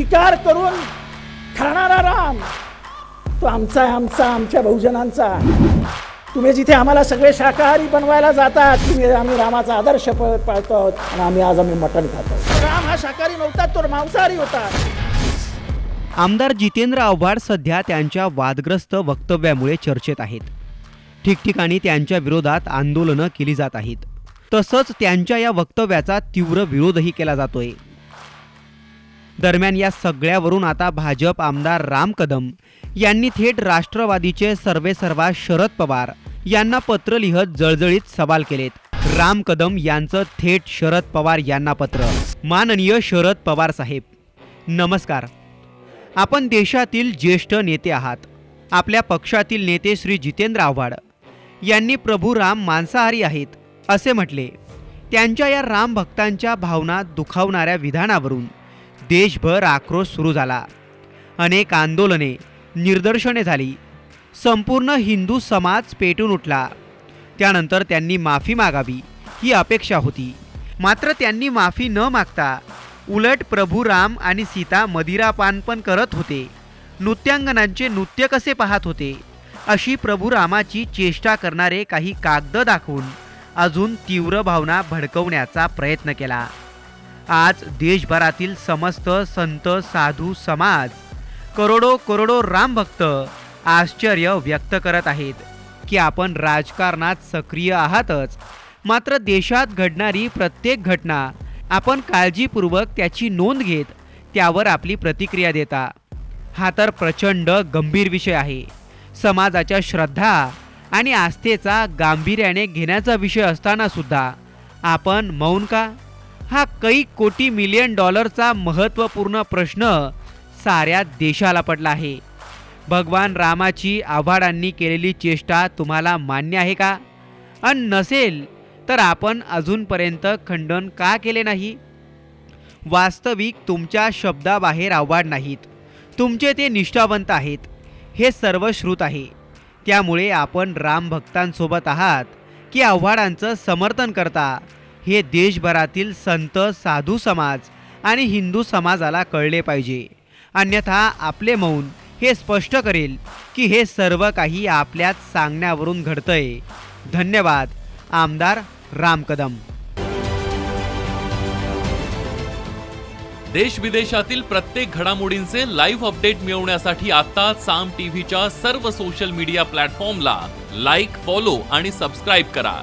शिकार करून खाणारा राम. तो आमचा आमचा आमच्या बहुजनांचा. तुम्ही जिथे आम्हाला सगळे शाकाहारी बनवायला जातात तुम्ही आम्ही रामाचा आदर्श पाळतो आहोत आणि आम्ही आज आम्ही मटण खातो राम हा शाकाहारी नव्हता तो मांसाहारी होता. आमदार जितेंद्र आव्हाड सध्या त्यांच्या वादग्रस्त वक्तव्यामुळे चर्चेत आहेत. ठिकठिकाणी त्यांच्या विरोधात आंदोलनं केली जात आहेत. तसंच त्यांच्या या वक्तव्याचा तीव्र विरोधही केला जातोय. दरम्यान या सगळ्यावरून आता भाजप आमदार राम कदम यांनी थेट राष्ट्रवादीचे सर्वेसर्वा शरद पवार यांना पत्र लिहत जळजळीत सवाल केलेत. राम कदम यांचं थेट शरद पवार यांना पत्र. माननीय शरद पवार साहेब नमस्कार. आपण देशातील ज्येष्ठ नेते आहात. आपल्या पक्षातील नेते श्री जितेंद्र आव्हाड यांनी प्रभू राम मांसाहारी आहेत असे म्हटले. त्यांच्या या राम भक्तांच्या भावना दुखावणाऱ्या विधानावरून देशभर आक्रोश सुरू झाला. अनेक आंदोलने निदर्शने झाली. संपूर्ण हिंदू समाज पेटून उठला. त्यानंतर त्यांनी माफी मागावी ही अपेक्षा होती. मात्र त्यांनी माफी न मागता उलट प्रभू राम आणि सीता मदिरापान पण करत होते. नृत्यांगनांचे नृत्य कसे पाहत होते? अशी प्रभू रामाची चेष्टा करणारे काही कागद दाखवून अजून तीव्र भावना भडकवण्याचा प्रयत्न केला. आज देशभरातील समस्त संत साधू समाज करोडो करोडो रामभक्त आश्चर्य व्यक्त करत आहेत की आपण राजकारणात सक्रिय आहातच. मात्र देशात घडणारी प्रत्येक घटना आपण काळजीपूर्वक त्याची नोंद घेत त्यावर आपली प्रतिक्रिया देता. हा तर प्रचंड गंभीर विषय आहे. समाजाच्या श्रद्धा आणि आस्थेचा गांभीर्याने घेण्याचा विषय असताना सुद्धा आपण मौन का? हा कई कोटी मिलियन डॉलरचा महत्त्वपूर्ण प्रश्न साऱ्या देशाला पडला आहे. भगवान रामाची आव्हाडांनी केलेली चेष्टा तुम्हाला मान्य आहे का? अन नसेल तर आपण अजूनपर्यंत खंडन का केले नाही? वास्तविक तुमच्या शब्दाबाहेर आव्हाड नाहीत. तुमचे ते निष्ठावंत आहेत. हे सर्व श्रुत आहे. त्यामुळे आपण रामभक्तांसोबत आहात की आव्हाडांचं समर्थन करता? हे देशभरातील संत साधू समाज आणि हिंदू समाजाला कळले पाहिजे. अन्यथा आपले मौन हे स्पष्ट करेल की हे सर्व काही आपल्याच सांगण्यावरून घडतंय. धन्यवाद. आमदार राम कदम. देश विदेशातील प्रत्येक घडामोडींचे लाईव्ह अपडेट मिळवण्यासाठी आता साम टीव्हीच्या सर्व सोशल मीडिया प्लॅटफॉर्मला लाईक फॉलो आणि सबस्क्राईब करा.